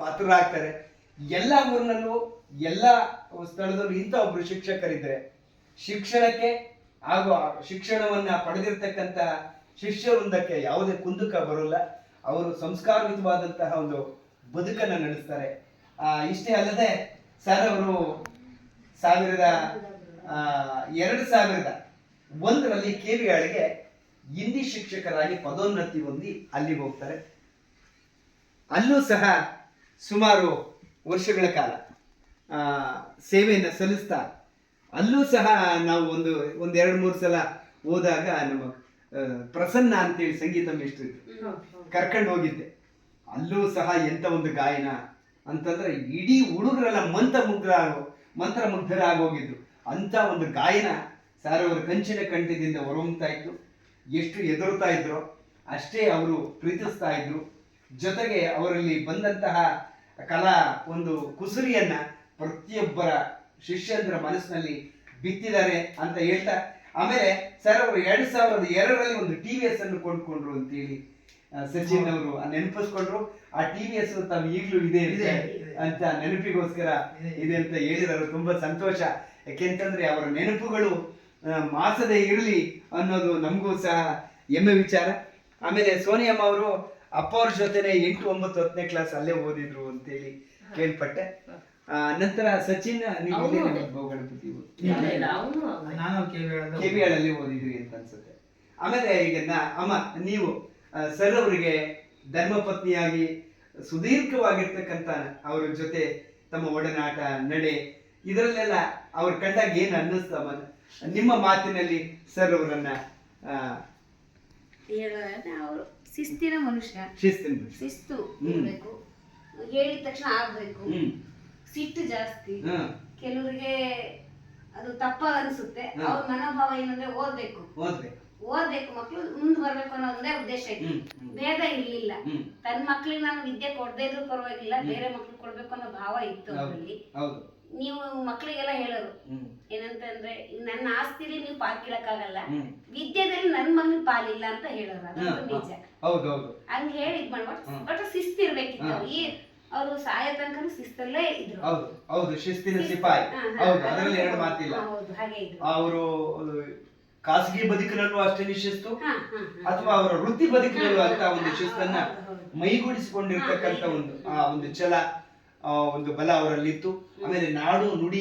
ಪಾತ್ರರಾಗ್ತಾರೆ. ಎಲ್ಲ ಊರಿನಲ್ಲೂ, ಎಲ್ಲ ಸ್ಥಳದಲ್ಲೂ ಇಂಥ ಒಬ್ರು ಶಿಕ್ಷಕರಿದ್ರೆ, ಶಿಕ್ಷಣಕ್ಕೆ ಹಾಗೂ ಶಿಕ್ಷಣವನ್ನ ಪಡೆದಿರ್ತಕ್ಕಂಥ ಶಿಷ್ಯವೃಂದಕ್ಕೆ ಯಾವುದೇ ಕುಂದುಕ ಬರೋಲ್ಲ. ಅವರು ಸಂಸ್ಕಾರಯುತವಾದಂತಹ ಒಂದು ಬದುಕನ್ನು ನಡೆಸ್ತಾರೆ. ಇಷ್ಟೇ ಅಲ್ಲದೆ, ಸರ್ ಅವರು ಸಾವಿರದ ಎರಡು ಸಾವಿರದ ಒಂದರಲ್ಲಿ ಕೆವಿಯಾಳಿಗೆ ಹಿಂದಿ ಶಿಕ್ಷಕರಾಗಿ ಪದೋನ್ನತಿ ಹೊಂದಿ ಅಲ್ಲಿಗೆ ಹೋಗ್ತಾರೆ. ಅಲ್ಲೂ ಸಹ ಸುಮಾರು ವರ್ಷಗಳ ಕಾಲ ಆ, ಸೇವೆಯನ್ನು ಸಲ್ಲಿಸ್ತಾ ಅಲ್ಲೂ ಸಹ ನಾವು ಒಂದು ಒಂದು ಎರಡು ಮೂರು ಸಲ ಹೋದಾಗ ನಮ್ಮ ಪ್ರಸನ್ನ ಅಂತೇಳಿ ಸಂಗೀತ ಮೇಷ್ಟ್ರು ಕರ್ಕೊಂಡು ಹೋಗಿದ್ದೆ. ಅಲ್ಲೂ ಸಹ ಎಂಥ ಒಂದು ಗಾಯನ ಅಂತಂದ್ರೆ ಇಡೀ ಹುಡುಗರೆಲ್ಲ ಮಂತ್ರಮುಗ್ಧ ಆಗೋಗಿದ್ದು ಅಂತ ಒಂದು ಗಾಯನ ಸಾರ್ ಅವರ ಕಂಚಿನ ಕಂಠದಿಂದ ಹೊರಹೊಮ್ತಾ ಇತ್ತು ಎಷ್ಟು ಎದುರುತ್ತಾ ಇದ್ರು ಅಷ್ಟೇ ಅವರು ಪ್ರೀತಿಸ್ತಾ ಇದ್ರು. ಜೊತೆಗೆ ಅವರಲ್ಲಿ ಬಂದಂತಹ ಕಲಾ ಒಂದು ಕುಸುರಿಯನ್ನ ಪ್ರತಿಯೊಬ್ಬರ ಶಿಷ್ಯಂದ್ರ ಮನಸ್ಸಿನಲ್ಲಿ ಬಿತ್ತಿದ್ದಾರೆ ಅಂತ ಹೇಳ್ತಾ ಆಮೇಲೆ ಸರ್ ಅವರು ಎರಡ್ ಸಾವಿರದ ಎರಡರಲ್ಲಿ ಒಂದು ಟಿ ವಿ ಎಸ್ ಅನ್ನು ಕೊಂಡ್ಕೊಂಡ್ರು ಅಂತೇಳಿ ಸಚಿನ್ ಅವರು ನೆನಪಿಸ್ಕೊಂಡ್ರು. ಆ ಟಿ ವಿ ಎಸ್ ತಾವು ಈಗಲೂ ಇದೆ ಇದೆ, ಅಂತ- ನೆನಪಿಗೋಸ್ಕರ ಇದೆ. ಅಂತ ಹೇಳಿದರು. ತುಂಬಾ ಸಂತೋಷ. ಯಾಕೆಂತಂದ್ರೆ ಅವರ ನೆನಪುಗಳು ಮಾಸದೇ ಮಾಸದೆ ಇರಲಿ ಅನ್ನೋದು ನಮಗೂ ಸಹ ಹೆಮ್ಮೆ ವಿಚಾರ. ಆಮೇಲೆ ಸೋನಿಯಮ್ಮ ಅವರು ಅಪ್ಪ ಅವ್ರ ಜೊತೆನೆ ಎಂಟು ಒಂಬತ್ತು ಹತ್ತನೇ ಕ್ಲಾಸ್ ಅಲ್ಲೇ ಓದಿದ್ರು ಅಂತೇಳಿ ಕೇಳ್ಪಟ್ಟೆ. ಆ, ನಂತರ ಸಚಿನ್ ನೀವು ಗಣಪತಿ ಇಲ್ಲ ಇಲ್ಲ ನಾನು ಕೆ ಕೆ ಅಲ್ಲಿ ಓದಿದ್ರಿ ಅಂತ ಅನ್ಸುತ್ತೆ. ಆಮೇಲೆ ಈಗ ಅಮ್ಮ ನೀವು ಸರ್ ಅವರಿಗೆ ಧರ್ಮಪತ್ನಿಯಾಗಿ ಸುದೀರ್ಘವಾಗಿರ್ತಕ್ಕಂತ ಅವ್ರ ಜೊತೆ ತಮ್ಮ ಒಡನಾಟ ನಡೆ ಇದರಲ್ಲೆಲ್ಲ ಅವ್ರು ಕಂಡಾಗ ಏನು ಅನ್ನಿಸ್ತಮ್ಮ ನಿಮ್ಮ ಮಾತಿನಲ್ಲಿ ಸರ್ ಅವರನ್ನ ಆ, ಹೇಳೋದಾದ್ರೆ ಅವರು. ಶಿಸ್ತಿನ ಮನುಷ್ಯ. ಶಿಸ್ತಿನ ಶಿಸ್ತು ಹ್ಮ್. ಇರ್ಬೇಕು. ಹೇಳಿದ ತಕ್ಷಣ ಆಗ್ಬೇಕು. ಹ್ಮ್. ಸಿಟ್ಟು ಜಾಸ್ತಿ. ಕೆಲವರಿಗೆ ಅದು ತಪ್ಪ ಅನ್ಸುತ್ತೆ. ಅವ್ರ ಮನೋಭಾವ ಏನಂದ್ರೆ ಓದ್ಬೇಕು. ಓದ್ಬೇಕು. ಓದ್ಬೇಕು ಮಕ್ಳು ಮುಂದ್ ಬರ್ಬೇಕು ಅನ್ನೋ ಒಂದೇ ಉದ್ದೇಶ ಹ್ಮ್ ಭೇದ ಇರ್ಲಿಲ್ಲ. ತನ್ನ ಮಕ್ಳಿಗೆ ನಾನು ವಿದ್ಯೆ ಕೊಡದೇ ಇದ್ರು ಪರವಾಗಿಲ್ಲ ಬೇರೆ ಮಕ್ಳು ಕೊಡ್ಬೇಕು ಅನ್ನೋ ಭಾವ ಇತ್ತು. ಅವರಲ್ಲಿ ನೀವು ಮಕ್ಳಿಗೆಲ್ಲ ಹೇಳೋರು ಏನಂತ ಏನಂತಂದ್ರೆ ನನ್ನ ಆಸ್ತಿಲಿ ನೀವು ಪಾಲ್ಕಿಳಕ್ಕಾಗಲ್ಲ ವಿದ್ಯೆದಲ್ಲಿ ನನ್ ಮಗನ ಪಾಲಿಲ್ಲ ಅಂತ ಹೇಳೋರು. ಅದಂತೂ. ನಿಜ. ಹಂಗ ಹೇಳಿ ಇದ್ ಮಾಡ್ಬಿಟ್ಟು ಬಟ್ ಶಿಸ್ತಿರ್ಬೇಕಿತ್ತು. ಈ ಅವರು ಸಾಯೋ ತನಕ ಶಿಸ್ತಲ್ಲೇ ಇದ್ರು ಹೌದು ಹೌದು ಶಿಸ್ತಿನ ಸಿಪಾಯಿ. ಹೌದು ಅದರಲ್ಲಿ ಎರಡು ಮಾತಿಲ್ಲ ಹೌದು ಹಾಗೆ ಇದ್ರು ಅವರು ಖಾಸಗಿ ಬದುಕಿನಲ್ಲೂ ಅಷ್ಟೇ ಶಿಸ್ತು ಹಾ, ಹಾ, ಹಾ. ಅಥವಾ ಅವರ ವೃತ್ತಿ ಬದುಕಿನಲ್ಲೂ ಅಂತ ಒಂದು ಶಿಸ್ತನ್ನ. ಮೈಗೂಡಿಸಿಕೊಂಡಿರ್ತಕ್ಕಂಥ ಒಂದು ಆ ಒಂದು ಛಲ ಒಂದು ಬಲ ಅವರಲ್ಲಿತ್ತು ಆಮೇಲೆ ನಾಡು ನುಡಿ